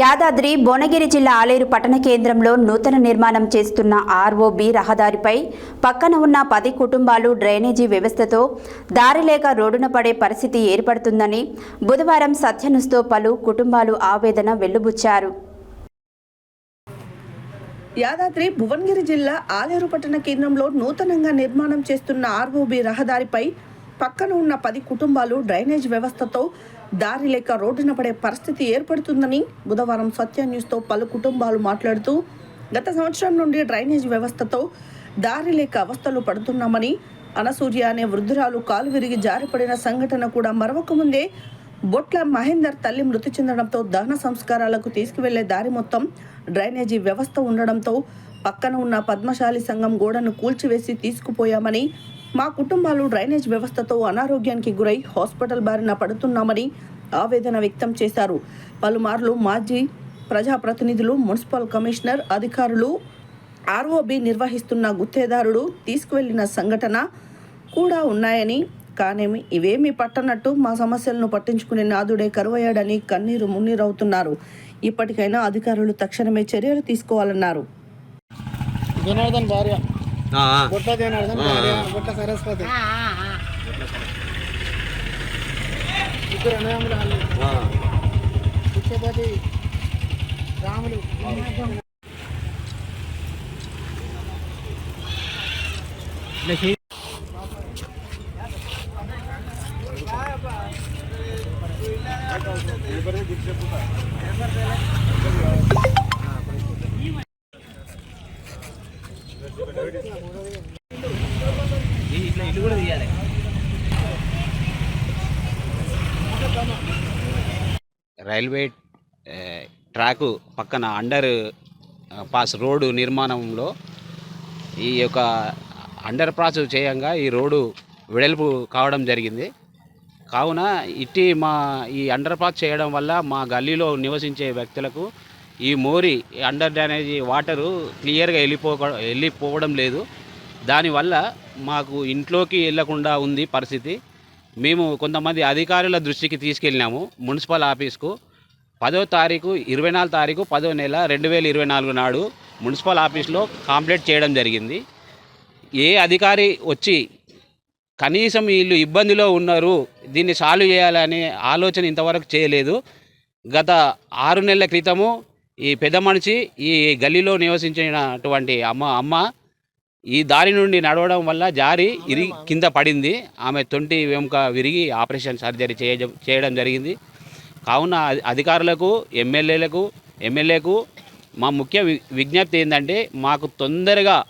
యాదాద్రి భువనగిరి జిల్లా ఆలేరు పట్టణ కేంద్రంలో నూతన నిర్మాణం చేస్తున్న ఆర్ఓబి రహదారిపై పక్కన ఉన్న పది కుటుంబాలు డ్రైనేజీ వ్యవస్థతో దారి లేక రోడ్డున పడే పరిస్థితి ఏర్పడుతుందని బుధవారం సత్యనుస్తో పలు కుటుంబాలు ఆవేదన వెల్లుబుచ్చారు. యాదాద్రి భువనగిరి జిల్లా ఆలేరు పట్టణ కేంద్రంలో నూతనంగా నిర్మాణం చేస్తున్న ఆర్ఓబి రహదారిపై పక్కన ఉన్న పది కుటుంబాలు డ్రైనేజ్ వ్యవస్థతో దారి లేక రోడ్డున పడే పరిస్థితి ఏర్పడుతుందని బుధవారం సత్య న్యూస్తో పలు కుటుంబాలు మాట్లాడుతూ గత సంవత్సరం నుండి డ్రైనేజ్ వ్యవస్థతో దారి లేక అవస్థలు పడుతున్నామని అనసూర్య అనే వృద్ధురాలు కాలు విరిగి జారిపడిన సంఘటన కూడా మరవకముందే బొట్ల మహేందర్ తల్లి మృతి చెందడంతో దహన సంస్కారాలకు తీసుకువెళ్ళే దారి మొత్తం డ్రైనేజీ వ్యవస్థ ఉండడంతో పక్కన ఉన్న పద్మశాలి సంఘం గోడను కూల్చివేసి తీసుకుపోయామని మా కుటుంబాలు డ్రైనేజ్ వ్యవస్థతో అనారోగ్యానికి గురై హాస్పిటల్ బారిన పడుతున్నామని ఆవేదన వ్యక్తం చేశారు. పలుమార్లు మాజీ ప్రజాప్రతినిధులు మున్సిపల్ కమిషనర్ అధికారులు ఆర్ఓబి నిర్వహిస్తున్న గుత్తేదారుడు తీసుకువెళ్ళిన సంఘటన కూడా ఉన్నాయని కానేమి ఇవేమీ పట్టనట్టు మా సమస్యలను పట్టించుకునే నాదుడే కరువయ్యాడని కన్నీరు మున్నీరవుతున్నారు. ఇప్పటికైనా అధికారులు తక్షణమే చర్యలు తీసుకోవాలన్నారు. జనార్దన్ భార్య. ఆ, ఆ. బొట్ల జనార్దన్ భార్య బొట్ల సరస్వతి ఇద్దరు అన్నదమ్ములు వాళ్ళు రైల్వే ట్రాకు పక్కన అండర్ పాస్ రోడ్డు నిర్మాణంలో ఈ యొక్క అండర్ పాస్ చేయంగా ఈ రోడ్డు వెడల్పు కావడం జరిగింది. కావున ఇట్టి మా ఈ అండర్ పాస్ చేయడం వల్ల మా గల్లీలో నివసించే వ్యక్తులకు ఈ మోరి అండర్ డ్యానేజ్ వాటరు క్లియర్గా వెళ్ళిపో వెళ్ళిపోవడం లేదు. దానివల్ల మాకు ఇంట్లోకి వెళ్ళకుండా ఉంది పరిస్థితి. మేము కొంతమంది అధికారుల దృష్టికి తీసుకెళ్ళినాము మున్సిపల్ ఆఫీస్కు. పదో తారీఖు ఇరవై నాలుగు తారీఖు పదో నెల రెండు వేల ఇరవై నాలుగు నాడు మున్సిపల్ ఆఫీస్లో కంప్లైంట్ చేయడం జరిగింది. ఏ అధికారి వచ్చి కనీసం వీళ్ళు ఇబ్బందిలో ఉన్నారు దీన్ని సాల్వ్ చేయాలనే ఆలోచన ఇంతవరకు చేయలేదు. గత ఆరు నెలల క్రితము ఈ పెద్ద మనిషి ఈ గల్లీలో నివసించినటువంటి అమ్మ అమ్మ ఈ దారి నుండి నడవడం వల్ల జారి ఇరిగి కింద పడింది. ఆమె తొంటి వెముక విరిగి ఆపరేషన్ సర్జరీ చేయ చేయడం జరిగింది. కావున అధికారులకు ఎమ్మెల్యేలకు ఎమ్మెల్యేకు మా ముఖ్య వి- విజ్ఞప్తి ఏంటంటే మాకు తొందరగా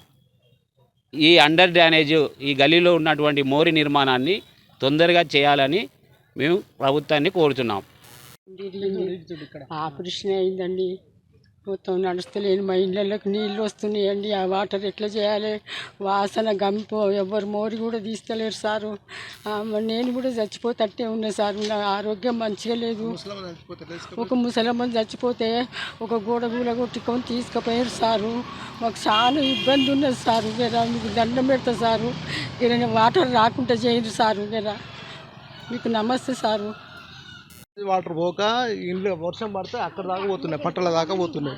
ఈ అండర్ డ్యానేజ్ ఈ గలీలో ఉన్నటువంటి మోరి నిర్మాణాన్ని తొందరగా చేయాలని మేము ప్రభుత్వాన్ని కోరుతున్నాం. ఆపరేషన్ అయిందండి. మొత్తం నడుస్తలేను మా ఇళ్ళకి నీళ్ళు వస్తున్నాయండి. ఆ వాటర్ ఎట్లా చేయాలి? వాసన గంపు ఎవరు మోరి కూడా తీస్తలేరు సారు. నేను కూడా చచ్చిపోతట్టే ఉన్నా సార్. నా ఆరోగ్యం మంచిగా లేదు. ఒక ముసలమ్మ చచ్చిపోతే ఒక గోడ గూల కొట్టుకొని తీసుకుపోయారు సారు. మాకు చాలా ఇబ్బంది ఉన్నది సారు. జరా మీకు దండం పెడతా సారు. జర వాటర్ రాకుండా చేయండి సారు. జరా. మీకు నమస్తే సారు. వాటర్ పోక ఇంట్లో వర్షం పడితే అక్కడ దాకా పోతున్నాయి పట్టల దాకా పోతున్నాయి.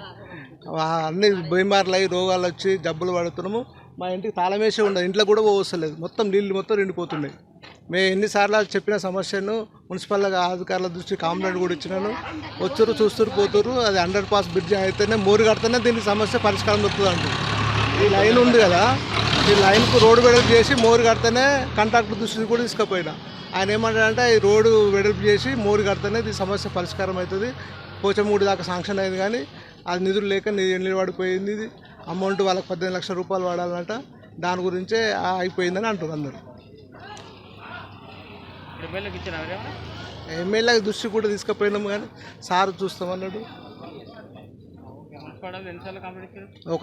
అన్ని బీమార్లు అయ్యి రోగాలు వచ్చి జబ్బులు పడుతున్నాము. మా ఇంటికి తాళం ఉండదు ఇంట్లో కూడా పోవస్తలేదు. మొత్తం నీళ్ళు మొత్తం నిండిపోతున్నాయి. మేము ఎన్నిసార్లు చెప్పిన సమస్యను మున్సిపల్ అధికారుల దృష్టి కాంప్లైంట్ కూడా ఇచ్చినాను. వచ్చారు చూస్తారు పోతురు అది అండర్ పాస్ బ్రిడ్జ్ అయితేనే మోరు కడితేనే దీనికి సమస్య పరిష్కారం దొరుకుతుంది ఈ లైన్ ఉంది కదా ఈ లైన్కు రోడ్డు వెడల్పు చేసి మోరు కడితేనే కాంట్రాక్టర్ దృష్టికి కూడా తీసుకుపోయినా. ఆయన ఏమంటాడంటే ఈ రోడ్డు వెడల్పు చేసి మోరు కడితేనే ఈ సమస్య పరిష్కారం అవుతుంది. పోచమూడి దాకా శాంక్షన్ అయింది కానీ అది నిధులు లేక నిలబడిపోయింది ఇది. అమౌంట్ వాళ్ళకి పద్దెనిమిది లక్షల రూపాయలు వాడాలంట దాని గురించే అయిపోయిందని అంటారు అందరు. ఎమ్మెల్యే దృష్టి కూడా తీసుకుపోయినాము కానీ సార్ చూస్తామన్నాడు ఒకసారి